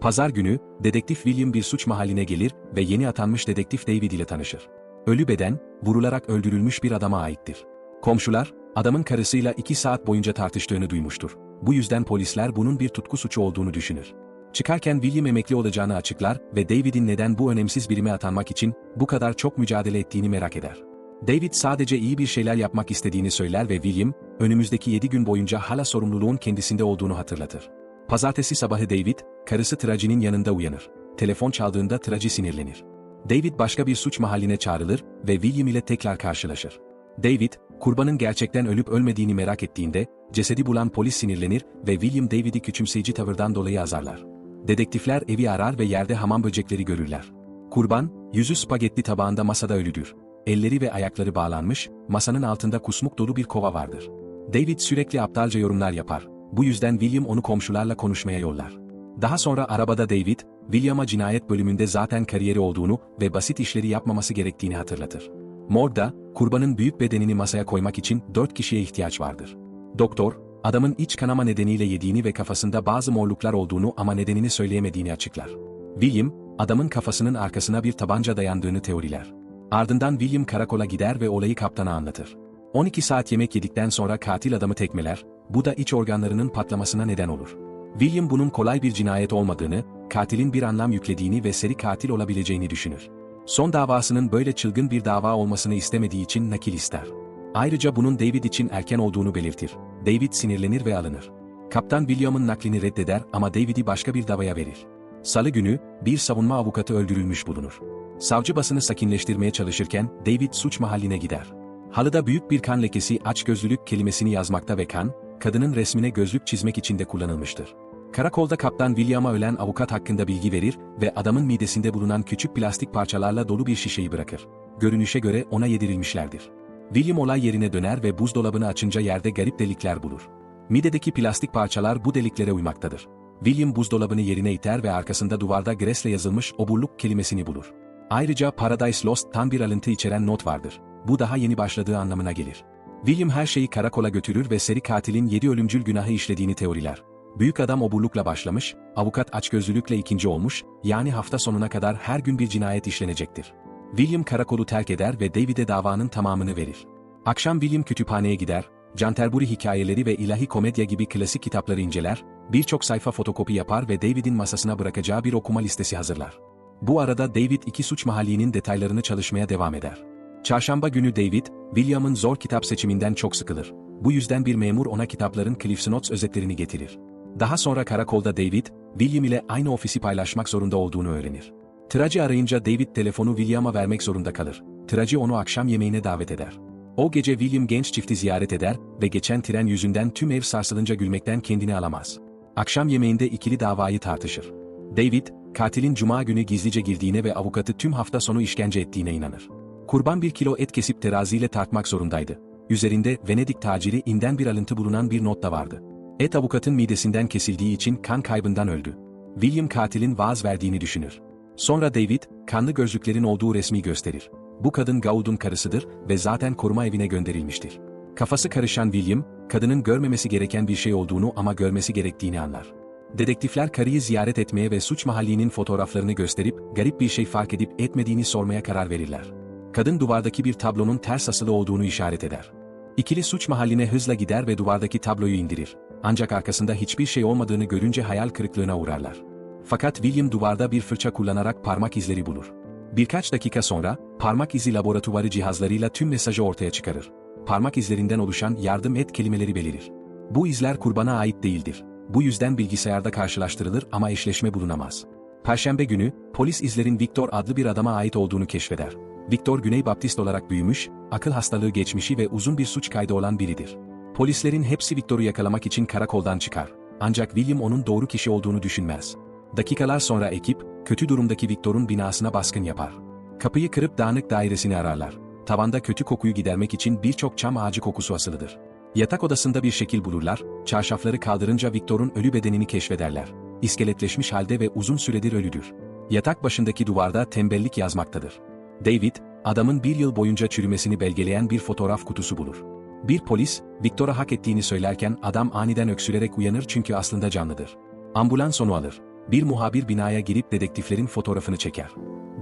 Pazar günü, dedektif William bir suç mahalline gelir ve yeni atanmış dedektif David ile tanışır. Ölü beden, vurularak öldürülmüş bir adama aittir. Komşular, adamın karısıyla iki saat boyunca tartıştığını duymuştur. Bu yüzden polisler bunun bir tutku suçu olduğunu düşünür. Çıkarken William emekli olacağını açıklar ve David'in neden bu önemsiz birime atanmak için bu kadar çok mücadele ettiğini merak eder. David sadece iyi bir şeyler yapmak istediğini söyler ve William, önümüzdeki 7 gün boyunca hala sorumluluğun kendisinde olduğunu hatırlatır. Pazartesi sabahı David, karısı Traci'nin yanında uyanır. Telefon çaldığında Traci sinirlenir. David başka bir suç mahalline çağrılır ve William ile tekrar karşılaşır. David, kurbanın gerçekten ölüp ölmediğini merak ettiğinde, cesedi bulan polis sinirlenir ve William David'i küçümseyici tavırdan dolayı azarlar. Dedektifler evi arar ve yerde hamam böcekleri görürler. Kurban, yüzü spagetti tabağında masada ölüdür. Elleri ve ayakları bağlanmış, masanın altında kusmuk dolu bir kova vardır. David sürekli aptalca yorumlar yapar. Bu yüzden William onu komşularla konuşmaya yollar. Daha sonra arabada David, William'a cinayet bölümünde zaten kariyeri olduğunu ve basit işleri yapmaması gerektiğini hatırlatır. Morgda, kurbanın büyük bedenini masaya koymak için dört kişiye ihtiyaç vardır. Doktor, adamın iç kanama nedeniyle yediğini ve kafasında bazı morluklar olduğunu ama nedenini söyleyemediğini açıklar. William, adamın kafasının arkasına bir tabanca dayandığını teoriler. Ardından William karakola gider ve olayı kaptana anlatır. 12 saat yemek yedikten sonra katil adamı tekmeler, bu da iç organlarının patlamasına neden olur. William bunun kolay bir cinayet olmadığını, katilin bir anlam yüklediğini ve seri katil olabileceğini düşünür. Son davasının böyle çılgın bir dava olmasını istemediği için nakil ister. Ayrıca bunun David için erken olduğunu belirtir. David sinirlenir ve alınır. Kaptan William'ın naklini reddeder ama David'i başka bir davaya verir. Salı günü, bir savunma avukatı öldürülmüş bulunur. Savcı basını sakinleştirmeye çalışırken David suç mahalline gider. Halıda büyük bir kan lekesi açgözlülük kelimesini yazmakta ve kan, kadının resmine gözlük çizmek için de kullanılmıştır. Karakolda kaptan William'a ölen avukat hakkında bilgi verir ve adamın midesinde bulunan küçük plastik parçalarla dolu bir şişeyi bırakır. Görünüşe göre ona yedirilmişlerdir. William olay yerine döner ve buzdolabını açınca yerde garip delikler bulur. Midedeki plastik parçalar bu deliklere uymaktadır. William buzdolabını yerine iter ve arkasında duvarda Gres'le yazılmış oburluk kelimesini bulur. Ayrıca Paradise Lost tam bir alıntı içeren not vardır. Bu daha yeni başladığı anlamına gelir. William her şeyi karakola götürür ve seri katilin 7 ölümcül günahı işlediğini teoriler. Büyük adam oburlukla başlamış, avukat açgözlülükle ikinci olmuş, yani hafta sonuna kadar her gün bir cinayet işlenecektir. William karakolu terk eder ve David'e davanın tamamını verir. Akşam William kütüphaneye gider, Canterbury hikayeleri ve ilahi komedya gibi klasik kitapları inceler, birçok sayfa fotokopi yapar ve David'in masasına bırakacağı bir okuma listesi hazırlar. Bu arada David iki suç mahallinin detaylarını çalışmaya devam eder. Çarşamba günü David, William'ın zor kitap seçiminden çok sıkılır. Bu yüzden bir memur ona kitapların Cliff Notes özetlerini getirir. Daha sonra karakolda David, William ile aynı ofisi paylaşmak zorunda olduğunu öğrenir. Traci arayınca David telefonu William'a vermek zorunda kalır. Traci onu akşam yemeğine davet eder. O gece William genç çifti ziyaret eder ve geçen tren yüzünden tüm ev sarsılınca gülmekten kendini alamaz. Akşam yemeğinde ikili davayı tartışır. David, katilin cuma günü gizlice girdiğine ve avukatı tüm hafta sonu işkence ettiğine inanır. Kurban bir kilo et kesip teraziyle tartmak zorundaydı. Üzerinde Venedik taciri inden bir alıntı bulunan bir not da vardı. Et avukatın midesinden kesildiği için kan kaybından öldü. William katilin vaaz verdiğini düşünür. Sonra David, kanlı gözlüklerin olduğu resmi gösterir. Bu kadın Gaud'un karısıdır ve zaten koruma evine gönderilmiştir. Kafası karışan William, kadının görmemesi gereken bir şey olduğunu ama görmesi gerektiğini anlar. Dedektifler karıyı ziyaret etmeye ve suç mahallinin fotoğraflarını gösterip garip bir şey fark edip etmediğini sormaya karar verirler. Kadın duvardaki bir tablonun ters asılı olduğunu işaret eder. İkili suç mahalline hızla gider ve duvardaki tabloyu indirir. Ancak arkasında hiçbir şey olmadığını görünce hayal kırıklığına uğrarlar. Fakat William duvarda bir fırça kullanarak parmak izleri bulur. Birkaç dakika sonra, parmak izi laboratuvarı cihazlarıyla tüm mesajı ortaya çıkarır. Parmak izlerinden oluşan yardım et kelimeleri belirir. Bu izler kurbana ait değildir. Bu yüzden bilgisayarda karşılaştırılır ama eşleşme bulunamaz. Perşembe günü, polis izlerin Victor adlı bir adama ait olduğunu keşfeder. Victor Güney Baptist olarak büyümüş, akıl hastalığı geçmişi ve uzun bir suç kaydı olan biridir. Polislerin hepsi Victor'u yakalamak için karakoldan çıkar. Ancak William onun doğru kişi olduğunu düşünmez. Dakikalar sonra ekip, kötü durumdaki Victor'un binasına baskın yapar. Kapıyı kırıp dağınık dairesini ararlar. Tavanda kötü kokuyu gidermek için birçok çam ağacı kokusu asılıdır. Yatak odasında bir şekil bulurlar, çarşafları kaldırınca Victor'un ölü bedenini keşfederler. İskeletleşmiş halde ve uzun süredir ölüdür. Yatak başındaki duvarda tembellik yazmaktadır. David, adamın bir yıl boyunca çürümesini belgeleyen bir fotoğraf kutusu bulur. Bir polis, Victor'a hak ettiğini söylerken adam aniden öksürerek uyanır çünkü aslında canlıdır. Ambulans onu alır. bir muhabir binaya girip dedektiflerin fotoğrafını çeker.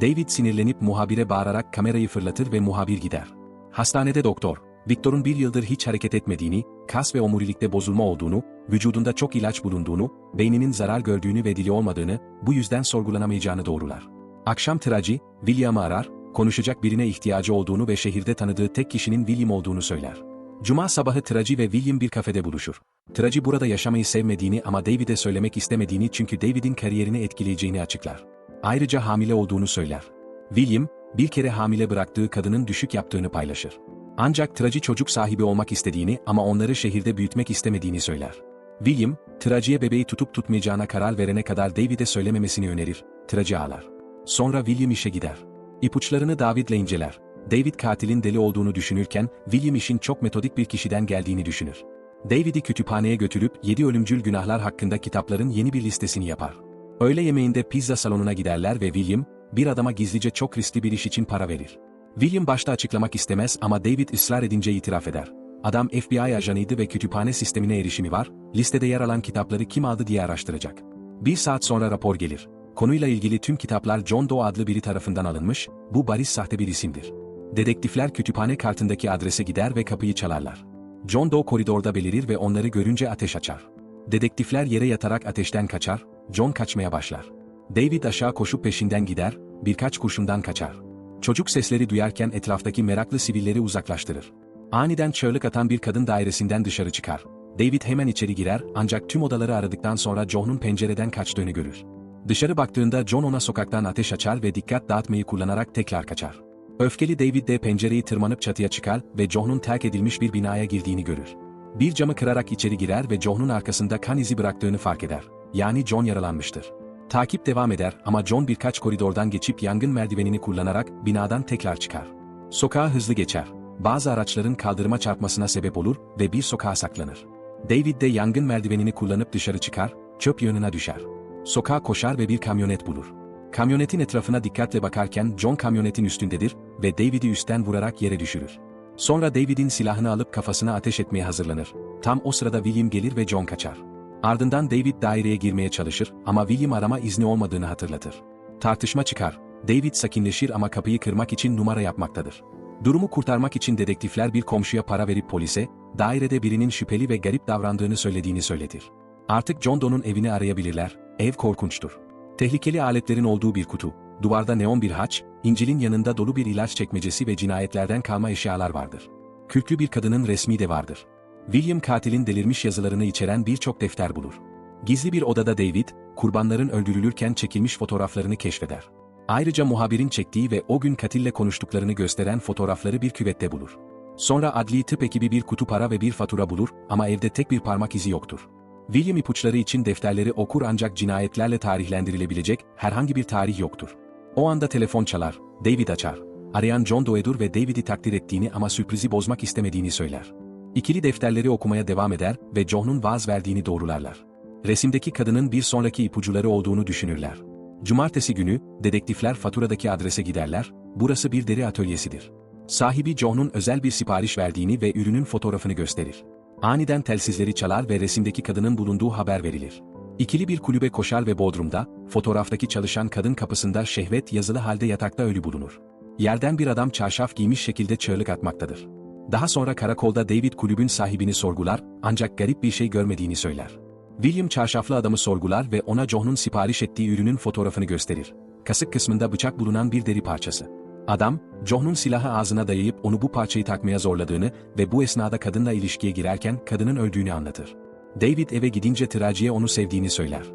David sinirlenip muhabire bağırarak kamerayı fırlatır ve muhabir gider. Hastanede doktor, Victor'un bir yıldır hiç hareket etmediğini, kas ve omurilikte bozulma olduğunu, vücudunda çok ilaç bulunduğunu, beyninin zarar gördüğünü ve dili olmadığını, bu yüzden sorgulanamayacağını doğrular. Akşam Traci, William'ı arar, konuşacak birine ihtiyacı olduğunu ve şehirde tanıdığı tek kişinin William olduğunu söyler. Cuma sabahı Traci ve William bir kafede buluşur. Traci burada yaşamayı sevmediğini ama David'e söylemek istemediğini çünkü David'in kariyerini etkileyeceğini açıklar. Ayrıca hamile olduğunu söyler. William, bir kere hamile bıraktığı kadının düşük yaptığını paylaşır. Ancak Traci çocuk sahibi olmak istediğini ama onları şehirde büyütmek istemediğini söyler. William, Traci'ye bebeği tutup tutmayacağına karar verene kadar David'e söylememesini önerir. Traci ağlar. Sonra William işe gider. İpuçlarını David'le inceler. David katilin deli olduğunu düşünürken, William işin çok metodik bir kişiden geldiğini düşünür. David'i kütüphaneye götürüp 7 ölümcül günahlar hakkında kitapların yeni bir listesini yapar. Öğle yemeğinde pizza salonuna giderler ve William, bir adama gizlice çok riskli bir iş için para verir. William başta açıklamak istemez ama David ısrar edince itiraf eder. Adam FBI ajanıydı ve kütüphane sistemine erişimi var, listede yer alan kitapları kim aldı diye araştıracak. Bir saat sonra rapor gelir. Konuyla ilgili tüm kitaplar John Doe adlı biri tarafından alınmış, bu bariz sahte bir isimdir. Dedektifler kütüphane kartındaki adrese gider ve kapıyı çalarlar. John Doe koridorda belirir ve onları görünce ateş açar. Dedektifler yere yatarak ateşten kaçar, John kaçmaya başlar. David aşağı koşup peşinden gider, birkaç kurşundan kaçar. Çocuk sesleri duyarken etraftaki meraklı sivilleri uzaklaştırır. Aniden çığlık atan bir kadın dairesinden dışarı çıkar. David hemen içeri girer ancak tüm odaları aradıktan sonra John'un pencereden kaçtığını görür. Dışarı baktığında John ona sokaktan ateş açar ve dikkat dağıtmayı kullanarak tekrar kaçar. Öfkeli David de pencereyi tırmanıp çatıya çıkar ve John'un terk edilmiş bir binaya girdiğini görür. Bir camı kırarak içeri girer ve John'un arkasında kan izi bıraktığını fark eder. Yani John yaralanmıştır. Takip devam eder ama John birkaç koridordan geçip yangın merdivenini kullanarak binadan tekrar çıkar. Sokağa hızlı geçer. Bazı araçların kaldırıma çarpmasına sebep olur ve bir sokağa saklanır. David de yangın merdivenini kullanıp dışarı çıkar, çöp yönüne düşer. Sokağa koşar ve bir kamyonet bulur. Kamyonetin etrafına dikkatle bakarken John kamyonetin üstündedir ve David'i üstten vurarak yere düşürür. Sonra David'in silahını alıp kafasına ateş etmeye hazırlanır. Tam o sırada William gelir ve John kaçar. Ardından David daireye girmeye çalışır ama William arama izni olmadığını hatırlatır. Tartışma çıkar. David sakinleşir ama kapıyı kırmak için numara yapmaktadır. Durumu kurtarmak için dedektifler bir komşuya para verip polise, dairede birinin şüpheli ve garip davrandığını söylediğini söyletir. Artık John Doe'nun evini arayabilirler, ev korkunçtur. Tehlikeli aletlerin olduğu bir kutu, duvarda neon bir haç, İncil'in yanında dolu bir ilaç çekmecesi ve cinayetlerden kalma eşyalar vardır. Kürklü bir kadının resmi de vardır. William katilin delirmiş yazılarını içeren birçok defter bulur. Gizli bir odada David, kurbanların öldürülürken çekilmiş fotoğraflarını keşfeder. Ayrıca muhabirin çektiği ve o gün katille konuştuklarını gösteren fotoğrafları bir küvette bulur. Sonra adli tıp ekibi bir kutu para ve bir fatura bulur ama evde tek bir parmak izi yoktur. William ipuçları için defterleri okur ancak cinayetlerle tarihlendirilebilecek herhangi bir tarih yoktur. O anda telefon çalar, David açar. Arayan John Doe'dur ve David'i takdir ettiğini ama sürprizi bozmak istemediğini söyler. İkili defterleri okumaya devam eder ve John'un vaaz verdiğini doğrularlar. Resimdeki kadının bir sonraki ipucuları olduğunu düşünürler. Cumartesi günü, dedektifler faturadaki adrese giderler, burası bir deri atölyesidir. Sahibi John'un özel bir sipariş verdiğini ve ürünün fotoğrafını gösterir. Aniden telsizleri çalar ve resimdeki kadının bulunduğu haber verilir. İkili bir kulübe koşar ve Bodrum'da, fotoğraftaki çalışan kadın kapısında şehvet yazılı halde yatakta ölü bulunur. Yerden bir adam çarşaf giymiş şekilde çığlık atmaktadır. Daha sonra karakolda David kulübün sahibini sorgular, ancak garip bir şey görmediğini söyler. William çarşaflı adamı sorgular ve ona John'un sipariş ettiği ürünün fotoğrafını gösterir. Kasık kısmında bıçak bulunan bir deri parçası. Adam, John'un silahı ağzına dayayıp onu bu parçayı takmaya zorladığını ve bu esnada kadınla ilişkiye girerken kadının öldüğünü anlatır. David eve gidince Traci'ye onu sevdiğini söyler.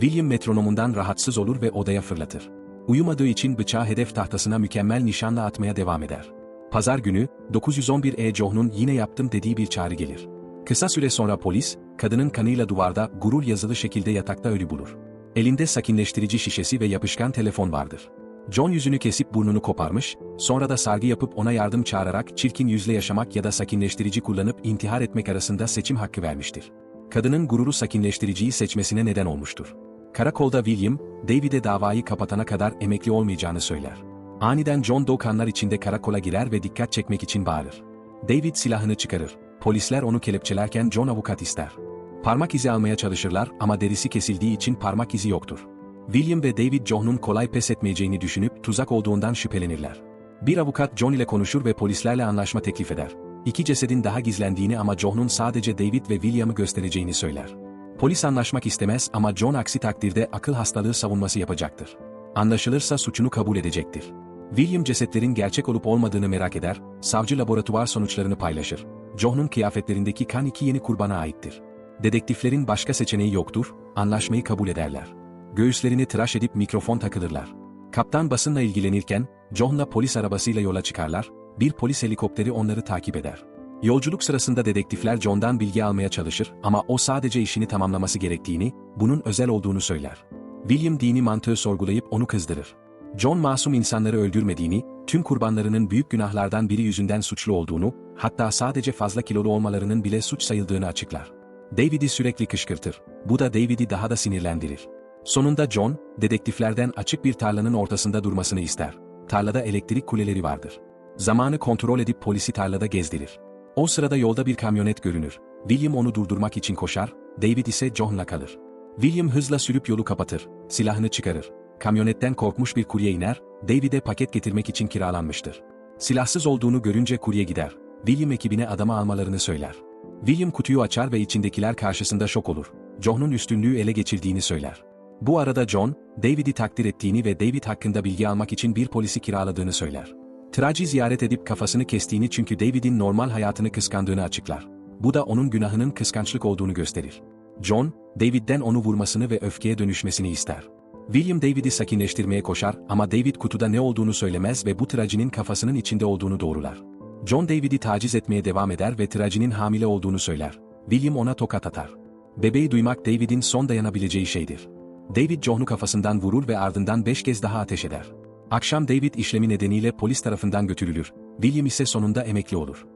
William metronomundan rahatsız olur ve odaya fırlatır. Uyumadığı için bıçağı hedef tahtasına mükemmel nişanla atmaya devam eder. Pazar günü, 911 E. John'un yine yaptım dediği bir çağrı gelir. Kısa süre sonra polis, kadının kanıyla duvarda gurur yazılı şekilde yatakta ölü bulur. Elinde sakinleştirici şişesi ve yapışkan telefon vardır. John yüzünü kesip burnunu koparmış, sonra da sargı yapıp ona yardım çağırarak çirkin yüzle yaşamak ya da sakinleştirici kullanıp intihar etmek arasında seçim hakkı vermiştir. Kadının gururu sakinleştiriciyi seçmesine neden olmuştur. Karakolda William, David'e davayı kapatana kadar emekli olmayacağını söyler. Aniden John Doe kanlar içinde karakola girer ve dikkat çekmek için bağırır. David silahını çıkarır. Polisler onu kelepçelerken John avukat ister. Parmak izi almaya çalışırlar ama derisi kesildiği için parmak izi yoktur. William ve David John'un kolay pes etmeyeceğini düşünüp tuzak olduğundan şüphelenirler. Bir avukat John ile konuşur ve polislerle anlaşma teklif eder. İki cesedin daha gizlendiğini ama John'un sadece David ve William'ı göstereceğini söyler. Polis anlaşmak istemez ama John aksi takdirde akıl hastalığı savunması yapacaktır. Anlaşılırsa suçunu kabul edecektir. William cesetlerin gerçek olup olmadığını merak eder, savcı laboratuvar sonuçlarını paylaşır. John'un kıyafetlerindeki kan iki yeni kurbana aittir. Dedektiflerin başka seçeneği yoktur, anlaşmayı kabul ederler. Göğüslerini tıraş edip mikrofon takılırlar. Kaptan basınla ilgilenirken, John'la polis arabasıyla yola çıkarlar, bir polis helikopteri onları takip eder. Yolculuk sırasında dedektifler John'dan bilgi almaya çalışır ama o sadece işini tamamlaması gerektiğini, bunun özel olduğunu söyler. William dini mantığı sorgulayıp onu kızdırır. John masum insanları öldürmediğini, tüm kurbanlarının büyük günahlardan biri yüzünden suçlu olduğunu, hatta sadece fazla kilolu olmalarının bile suç sayıldığını açıklar. David'i sürekli kışkırtır. Bu da David'i daha da sinirlendirir. Sonunda John, dedektiflerden açık bir tarlanın ortasında durmasını ister. Tarlada elektrik kuleleri vardır. Zamanı kontrol edip polisi tarlada gezdirir. O sırada yolda bir kamyonet görünür. William onu durdurmak için koşar, David ise John'la kalır. William hızla sürüp yolu kapatır, silahını çıkarır. Kamyonetten korkmuş bir kurye iner, David'e paket getirmek için kiralanmıştır. Silahsız olduğunu görünce kurye gider. William ekibine adamı almalarını söyler. William kutuyu açar ve içindekiler karşısında şok olur. John'un üstünlüğü ele geçirdiğini söyler. Bu arada John, David'i takdir ettiğini ve David hakkında bilgi almak için bir polisi kiraladığını söyler. Traci ziyaret edip kafasını kestiğini çünkü David'in normal hayatını kıskandığını açıklar. Bu da onun günahının kıskançlık olduğunu gösterir. John, David'den onu vurmasını ve öfkeye dönüşmesini ister. William David'i sakinleştirmeye koşar ama David kutuda ne olduğunu söylemez ve bu tracinin kafasının içinde olduğunu doğrular. John David'i taciz etmeye devam eder ve tracinin hamile olduğunu söyler. William ona tokat atar. Bebeği duymak David'in son dayanabileceği şeydir. David John'u kafasından vurur ve ardından beş kez daha ateş eder. Akşam David işlemi nedeniyle polis tarafından götürülür. William ise sonunda emekli olur.